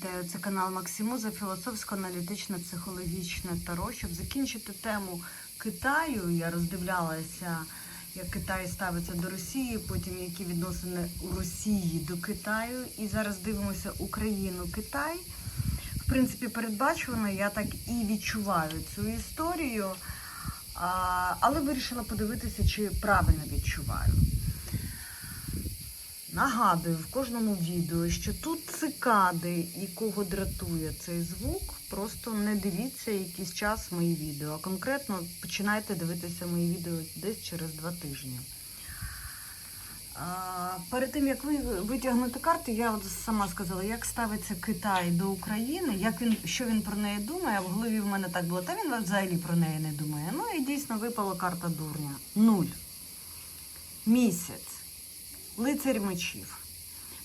Це канал Максимуза, філософсько-аналітичне психологічне таро. Щоб закінчити тему Китаю, я роздивлялася, як Китай ставиться до Росії, потім які відносини у Росії до Китаю. І зараз дивимося Україну, Китай. В принципі, передбачувано, я так і відчуваю цю історію, але вирішила подивитися, чи правильно відчуваю. Нагадую в кожному відео, що тут цикади і кого дратує цей звук. Просто не дивіться якийсь час мої відео. А конкретно починайте дивитися мої відео десь через два тижні. Перед тим як ви витягнути карти, я от сама сказала, як ставиться Китай до України, як він, що він про неї думає. В голові в мене так було, та він взагалі про неї не думає. Ну і дійсно випала карта дурня. Нуль. Місяць. Лицарь мечів.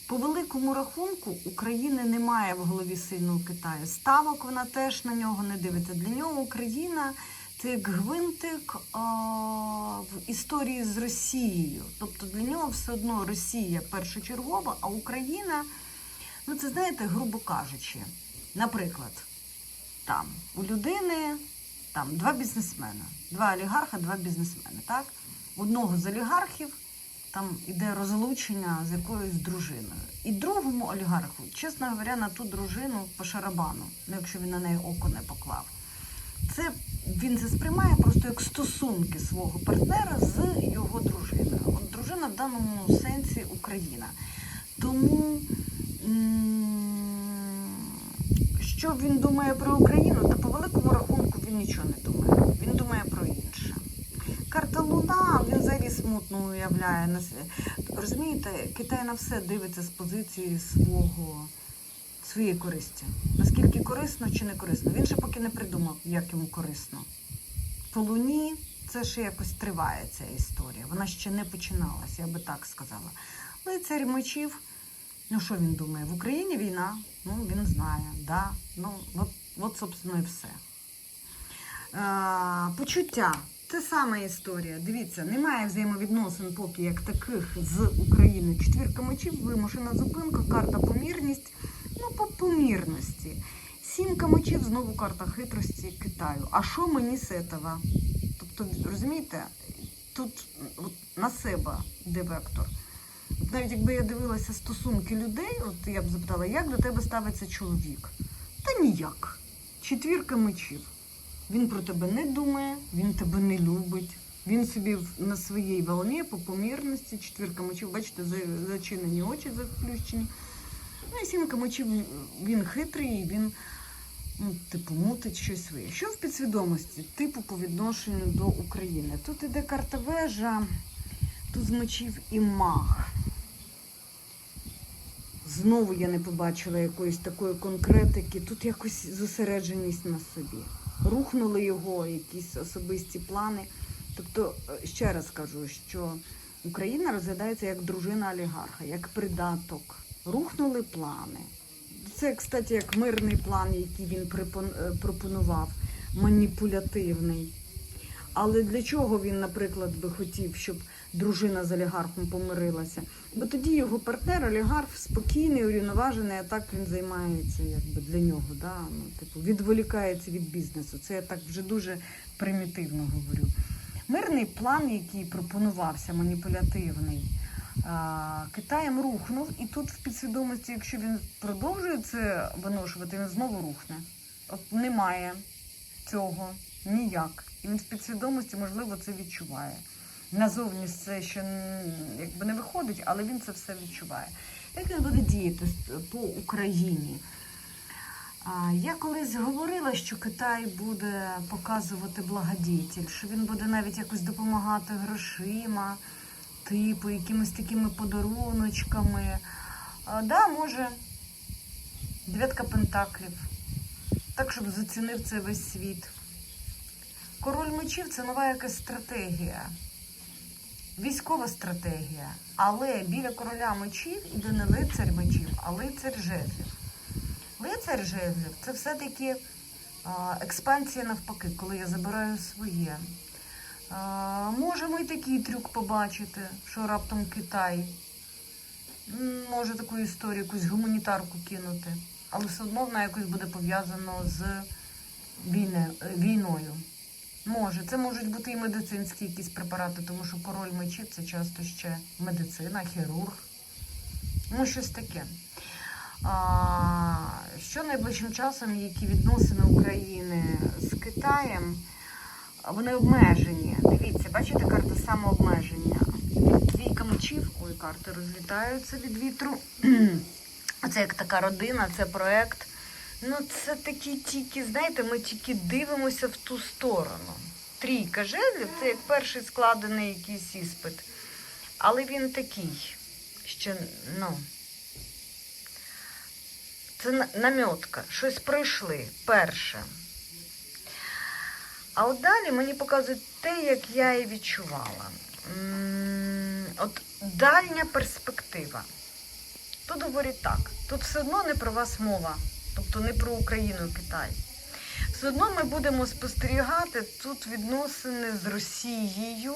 По великому рахунку України немає в голові сильного Китаю. Ставок вона теж на нього не дивиться. Для нього Україна це як гвинтик а, в історії з Росією. Тобто для нього все одно Росія першочергова, а Україна, ну це знаєте, грубо кажучи, наприклад, там у людини там два бізнесмена, два олігарха, два бізнесмени. Так? Одного з олігархів там іде розлучення з якоюсь дружиною. І другому олігарху, чесно говоря, на ту дружину по шарабану, ну, якщо він на неї око не поклав. Це він це сприймає просто як стосунки свого партнера з його дружиною. От дружина в даному сенсі Україна. Тому що він думає про Україну, та по великому рахунку він нічого не думає про інше. Карта Луна, він взагалі смутно уявляє. Розумієте, Китай на все дивиться з позиції свого, своєї користі. Наскільки корисно чи не корисно. Він ще поки не придумав, як йому корисно. По Луні це ще якось триває ця історія. Вона ще не починалася, я би так сказала. Лицарь мечів, ну що він думає? В Україні війна? Ну, він знає, да. Ну, от, от собственно, і все. Е, почуття. Це сама історія. Дивіться, немає взаємовідносин поки як таких з Україною. Четвірка мечів, вимушена зупинка, карта помірність. Ну, по помірності. Сімка мечів, знову карта хитрості Китаю. А що мені з этого? Тобто, розумієте, тут от, на себе йде вектор. От навіть якби я дивилася стосунки людей, от я б запитала, як до тебе ставиться чоловік? Та ніяк. Четвірка мечів. Він про тебе не думає, він тебе не любить. Він собі на своїй волні по помірності, четвірка мечів, бачите, зачинені очі заплющені. Ну і сімка мечів, він хитрий, він, ну, типу, мутить щось своє. Що в підсвідомості, типу, по відношенню до України? Тут іде карта вежа, тут з мечів і маг. Знову я не побачила якоїсь такої конкретики. Тут якось зосередженість на собі. Рухнули його якісь особисті плани. Тобто, е, ще раз кажу, що Україна розглядається як дружина олігарха, як придаток. Рухнули плани. Це, кстати, як мирний план, який він е, пропонував, маніпулятивний. Але для чого він, наприклад, би хотів, щоб дружина з олігархом помирилася? Бо тоді його партнер, олігарх, спокійний, урівноважений, а так він займається якби для нього, да? ну, типу, відволікається від бізнесу. Це я так вже дуже примітивно говорю. Мирний план, який пропонувався, маніпулятивний, Китаєм рухнув, і тут в підсвідомості, якщо він продовжує це виношувати, він знову рухне. От немає цього ніяк. І він в підсвідомості, можливо, це відчуває. Назовні це ще якби не виходить, але він це все відчуває. Як він буде діяти по Україні? Я колись говорила, що Китай буде показувати благодітель, що він буде навіть якось допомагати грошима, типу, якимись такими подаруночками. Да, може, дев'ятка пентаклів. Так, щоб зацінив це весь світ. Король мечів це нова якась стратегія, військова стратегія. Але біля короля мечів іде не лицар мечів, а лицар жезлів. Лицар жезлів це все-таки експансія навпаки, коли я забираю своє. Можемо і такий трюк побачити, що раптом Китай може таку історію, якусь гуманітарку кинути. але все одно вона якось буде пов'язано з е, війною. Може, це можуть бути і медицинські якісь препарати, тому що король мечів це часто ще медицина, хірург. Ну, щось таке. А, що найближчим часом, які відносини України з Китаєм, вони обмежені. Дивіться, бачите, карта самообмеження. Двійка мечів, ой, карти розлітаються від вітру. Це як така родина, це проект. Ну, це такі тільки, знаєте, ми тільки дивимося в ту сторону. Трійка жезлів це як перший складений якийсь іспит. Але він такий, що, ну. Це на- намітка. Щось пройшли перше. А от далі мені показують те, як я і відчувала. От дальня перспектива. Тут говорять так. Тут все одно не про вас мова, тобто не про Україну і Китай. Все одно ми будемо спостерігати тут відносини з Росією,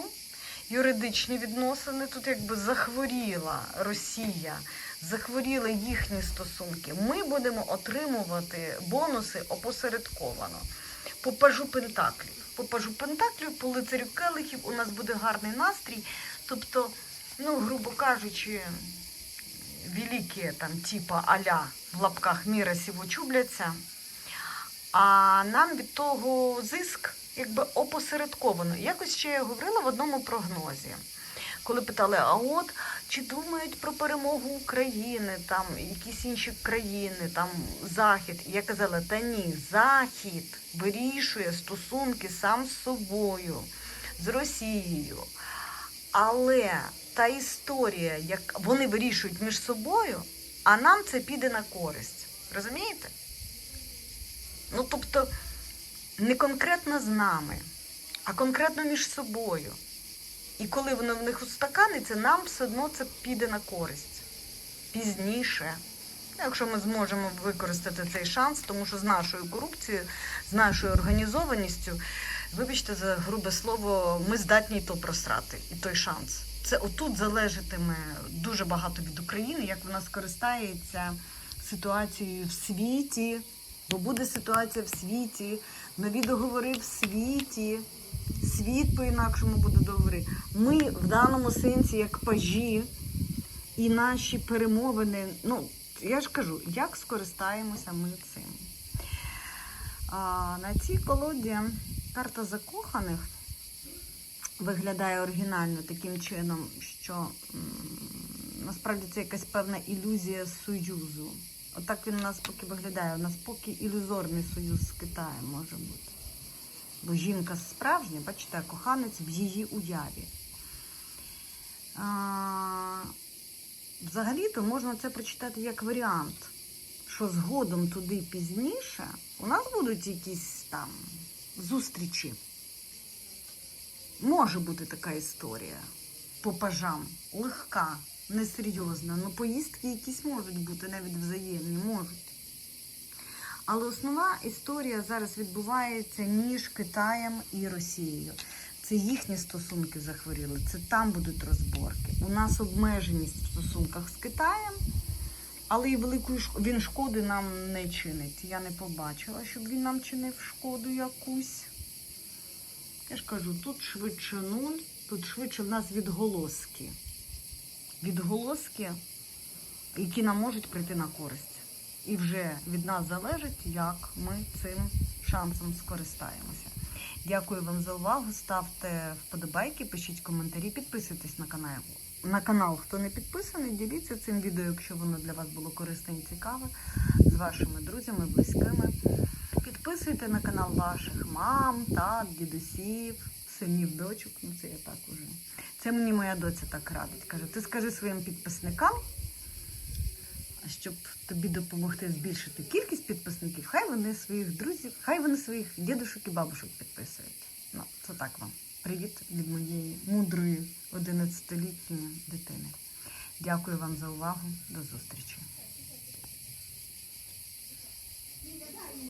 юридичні відносини. Тут якби захворіла Росія, захворіли їхні стосунки. Ми будемо отримувати бонуси опосередковано. По пажу Пентаклів. По пажу Пентаклів, по лицарю келихів у нас буде гарний настрій. Тобто, ну, грубо кажучи, великі там, типа аля в лапках міра сіво чубляться. А нам від того зиск якби опосередковано. Якось ще я говорила в одному прогнозі, коли питали: а от чи думають про перемогу України, там якісь інші країни, там Захід? Я казала, та ні, Захід вирішує стосунки сам з собою, з Росією. Але та історія, як вони вирішують між собою, а нам це піде на користь. Розумієте? Ну, тобто, не конкретно з нами, а конкретно між собою. І коли воно в них устаканиться, нам все одно це піде на користь. Пізніше. Якщо ми зможемо використати цей шанс, тому що з нашою корупцією, з нашою організованістю, вибачте за грубе слово, ми здатні і то просрати, і той шанс. Це отут залежатиме дуже багато від України, як вона скористається ситуацією в світі, бо буде ситуація в світі, нові договори в світі, світ по-інакшому буде договори. Ми в даному сенсі, як пажі, і наші перемовини, ну, я ж кажу, як скористаємося ми цим. А, на цій колоді карта закоханих виглядає оригінально таким чином, що насправді це якась певна ілюзія союзу. Отак він у нас поки виглядає. У нас поки ілюзорний союз з Китаєм може бути. Бо жінка справжня, бачите, коханець в її уяві. Взагалі-то можна це прочитати як варіант, що згодом туди пізніше у нас будуть якісь там зустрічі. Може бути така історія по пажам. Легка, несерйозна. Ну, поїздки якісь можуть бути, навіть взаємні, можуть. Але основна історія зараз відбувається між Китаєм і Росією. Це їхні стосунки захворіли, це там будуть розборки. У нас обмеженість в стосунках з Китаєм, але і великої шк- він шкоди нам не чинить. Я не побачила, щоб він нам чинив шкоду якусь. Я ж кажу, тут швидше нуль, тут швидше в нас відголоски. Відголоски, які нам можуть прийти на користь. І вже від нас залежить, як ми цим шансом скористаємося. Дякую вам за увагу. Ставте вподобайки, пишіть коментарі, підписуйтесь на канал. На канал, хто не підписаний, діліться цим відео, якщо воно для вас було корисне і цікаве, з вашими друзями, близькими. Підписуйте на канал ваших мам, тат, дідусів, синів, дочок. Ну це я так уже. Це мені моя доця так радить. Каже, ти скажи своїм підписникам, щоб тобі допомогти збільшити кількість підписників, хай вони своїх друзів, хай вони своїх дідушок і бабушок підписують. Ну, це так вам. Привіт від моєї мудрої 11-літньої дитини. Дякую вам за увагу. До зустрічі.